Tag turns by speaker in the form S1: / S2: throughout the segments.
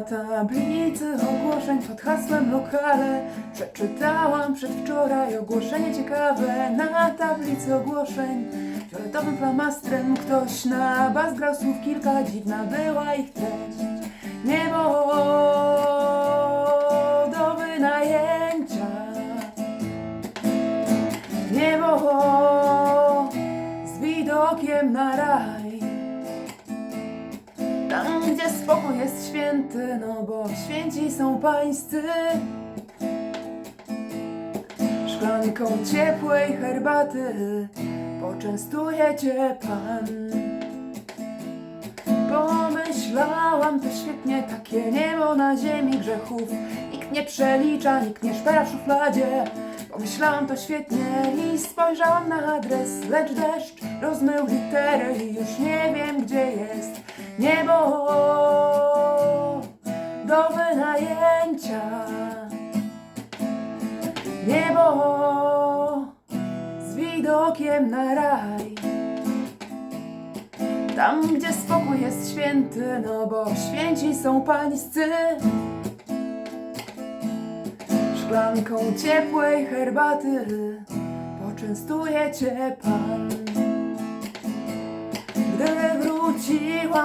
S1: tablicy ogłoszeń pod hasłem lokale. Przeczytałam przedwczoraj ogłoszenie ciekawe. Na tablicy ogłoszeń fioletowym flamastrem Ktoś na bas grał słów kilka, dziwna była ich treść. Niebo do wynajęcia. Niebo z widokiem na raj Tam, gdzie spokój jest święty, no bo święci są pańscy. Szklanką ciepłej herbaty poczęstuje cię Pan. Pomyślałam to świetnie, takie niebo na ziemi grzechów. Nikt nie przelicza, nikt nie szpera w szufladzie. Pomyślałam to świetnie i spojrzałam na adres, lecz deszcz rozmył litery i już nie wiem gdzie jest niebo do wynajęcia. Niebo z widokiem na raj. Tam, gdzie spokój jest święty, no bo święci są pańscy. Szklanką ciepłej herbaty poczęstuje cię Pan.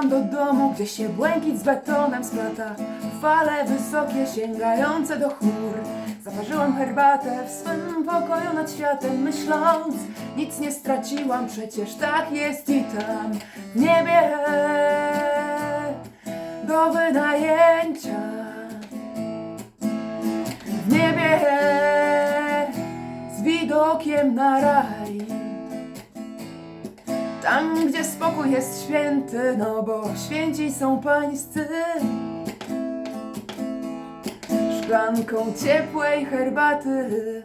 S1: Wróciłam do domu, gdzie się błękit z betonem splata, fale wysokie sięgające do chmur. Zaparzyłam herbatę w swym pokoju nad światem, myśląc, nic nie straciłam, przecież tak jest i tam w niebie do wynajęcia. W niebie z widokiem na raj. Tam, gdzie spokój jest święty, no bo święci są pańscy. Szklanką ciepłej herbaty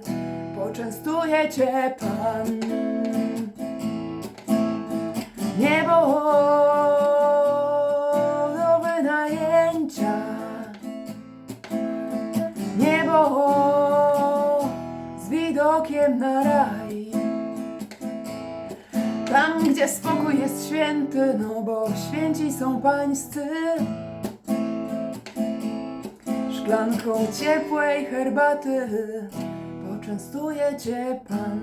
S1: poczęstuje cię Pan. Niebo do wynajęcia. Niebo z widokiem na raj. Tam, gdzie spokój jest święty, no bo święci są pańscy. Szklanką ciepłej herbaty poczęstuje cię Pan.